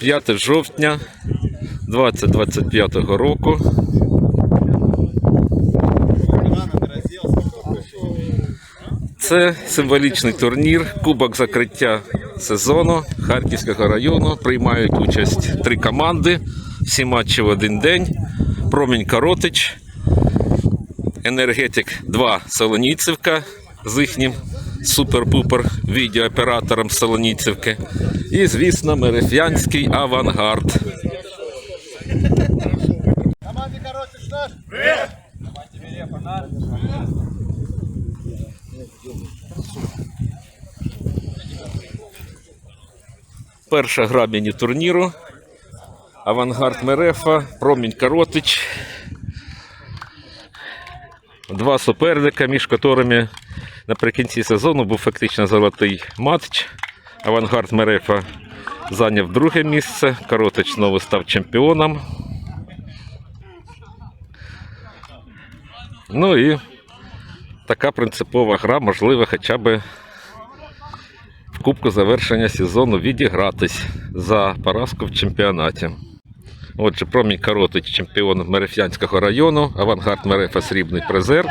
5 жовтня 2025 року. Це символічний турнір, кубок закриття сезону Харківського району. Приймають участь три команди. Всі матчі в один день. Промінь Коротич, Енергетик 2 Солоніцівка з їхнім супер-пупер відеооператором Солоніцівки. І, звісно, Мереф'янський авангард. Перша гра міні-турніру. Авангард Мерефа, Промінь Коротич. Два суперника, між якими наприкінці сезону був фактично золотий матч. Авангард Мерефа зайняв друге місце. Коротич знову став чемпіоном. Ну і така принципова гра, можливо, хоча б в кубку завершення сезону відігратись за поразку в чемпіонаті. Отже, Промінь Коротич, чемпіон Мереф'янського району, Авангард Мерефа срібний призер.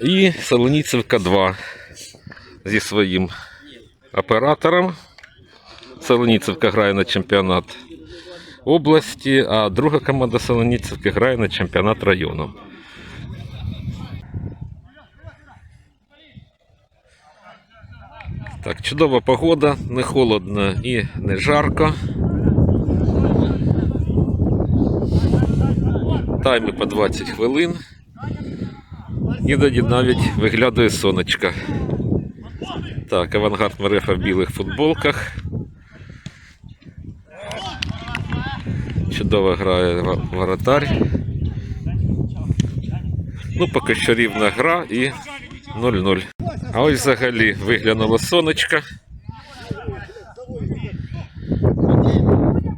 І Солоніцівка 2 зі своїм оператором. Солоніцівка грає на чемпіонат області, а друга команда Солоніцівки грає на чемпіонат району. Так, чудова погода, не холодно і не жарко. Тайми по 20 хвилин. Іноді навіть виглядає сонечко. Так, авангард Мерефа в білих футболках. Чудово грає воротар. Ну, поки що рівна гра і 0-0. А ось взагалі виглянуло сонечко.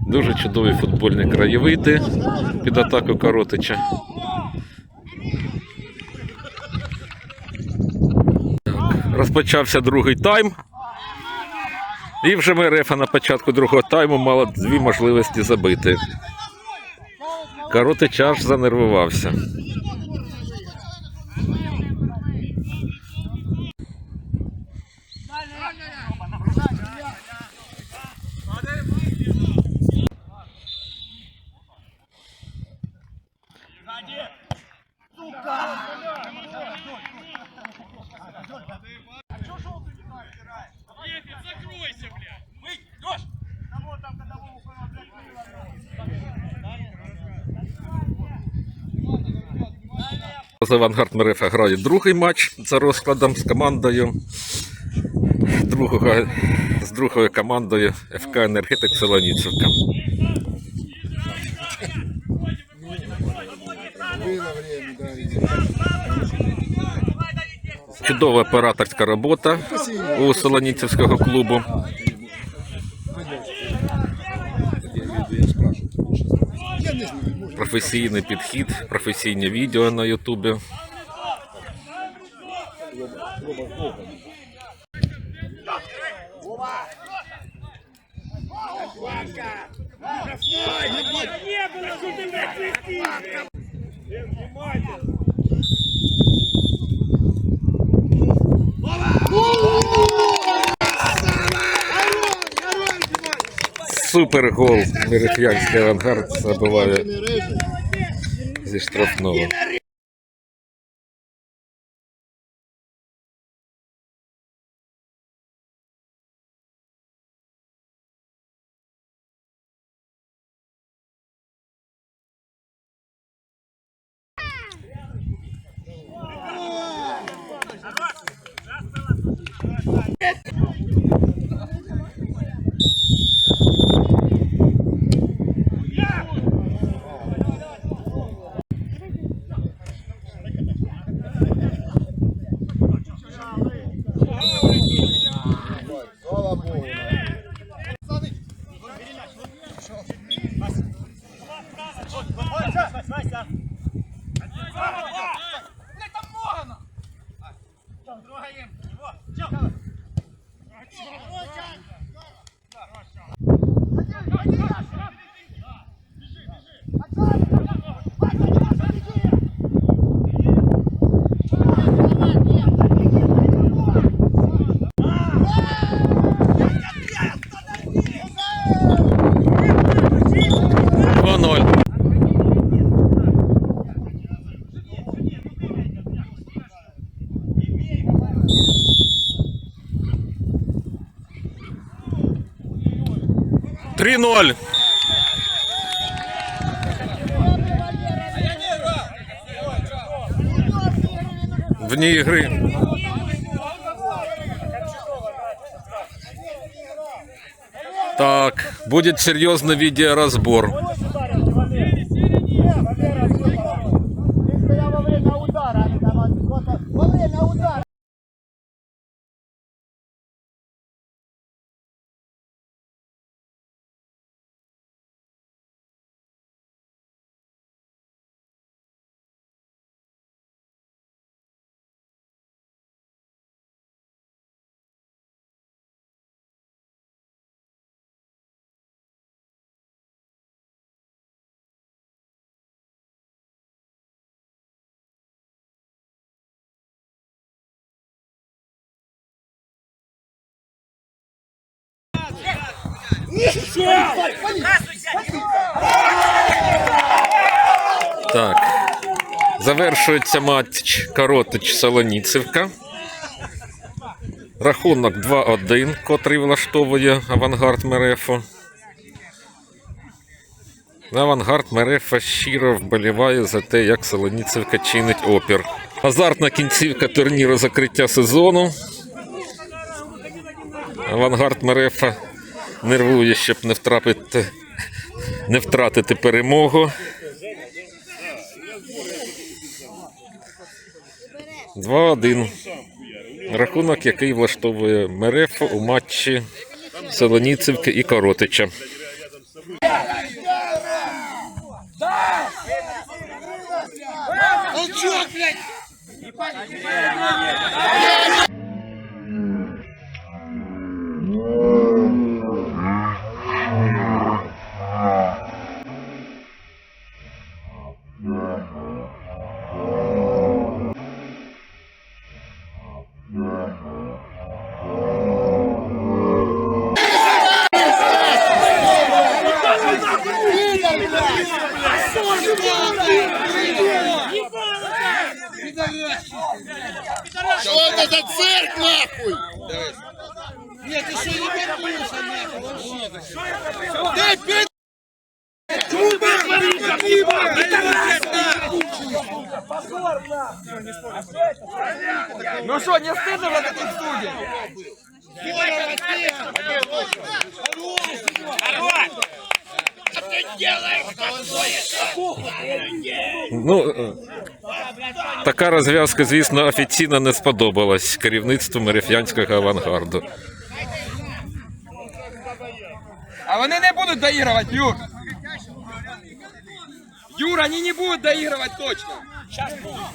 Дуже чудові футбольні краєвиди під атаку Коротича. Так, Розпочався другий тайм. І вже Мерефа на початку другого тайму мала дві можливості забити. Коротич чаш занервувався. З Авангард Мерефа грає другий матч за розкладом з командою другого, з другою командою ФК Енергетик Солоніцівка. Чудова операторська робота у Солоніцівського клубу. Я спрашиваю. Я не знаю, может. Професійний підхід, професійні відео на Ютубі. Не было, что ты, блядь, свистишь! Супер гол. Мереф'янський авангард забиває зі штрафного. 3-0. Вне игры. Так, будет серьезный видеоразбор. Так. Завершується матч Коротич Солоніцівка. Рахунок 2-1, котрий влаштовує авангард Мерефо. Авангард Мерефа щиро вболіває за те, як Солоніцівка чинить опір. Азартна кінцівка турніру закриття сезону. Авангард Мерефа нервує, щоб не втрапити, не втратити перемогу. Два-один. Рахунок, який влаштовує Мереф у матчі Солоніцівки і Коротича. блядь! Ну Ні, ти ще не вернувся, нахуй. Ти это? Тупа, Марика, пива! Ну что, не стыдно в этом суде? Ну, е, така розв'язка, звісно, офіційно не сподобалась керівництву мереф'янського авангарду. А вони не будуть доігрувати, Юр. Юр, вони не будуть доігрувати точно. Сейчас будет.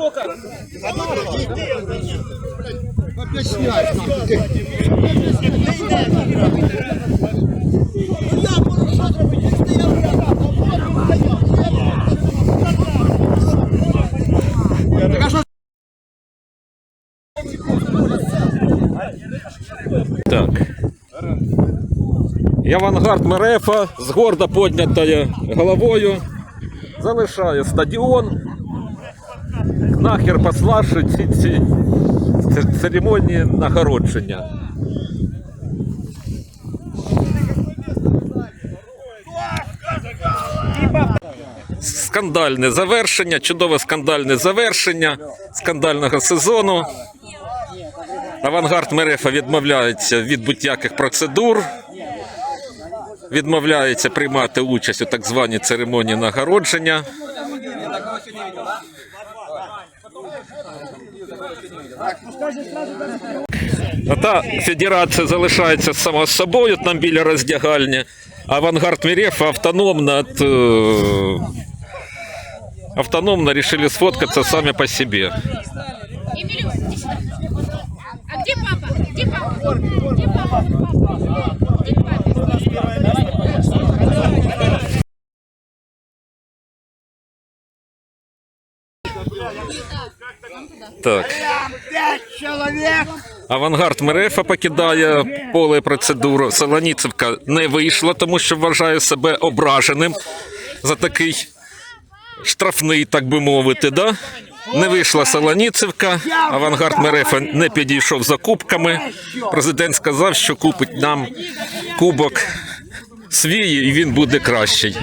сколько? Я буду. Явангард Мерефа з гордо поднятою головою залишаю стадіон нахер пославши ці ці церемонії нагородження. Скандальне завершення, чудове скандальне завершення скандального сезону. Авангард Мерефа відмовляється від будь-яких процедур, відмовляється приймати участь у так званій церемонії нагородження. Та федерація залишається сама собою там біля роздягальні. Авангард Міреф автономно от, е, автономно решили сфоткаться сами по себе. А где папа? Где папа? Где папа? Так. Авангард Мерефа покидає поле процедуру. Солоніцевка не вийшла, тому що вважає себе ображеним за такий штрафний, так би мовити. Да? Не вийшла Солоніцевка, авангард Мерефа не підійшов за кубками. Президент сказав, що купить нам кубок свій і він буде кращий.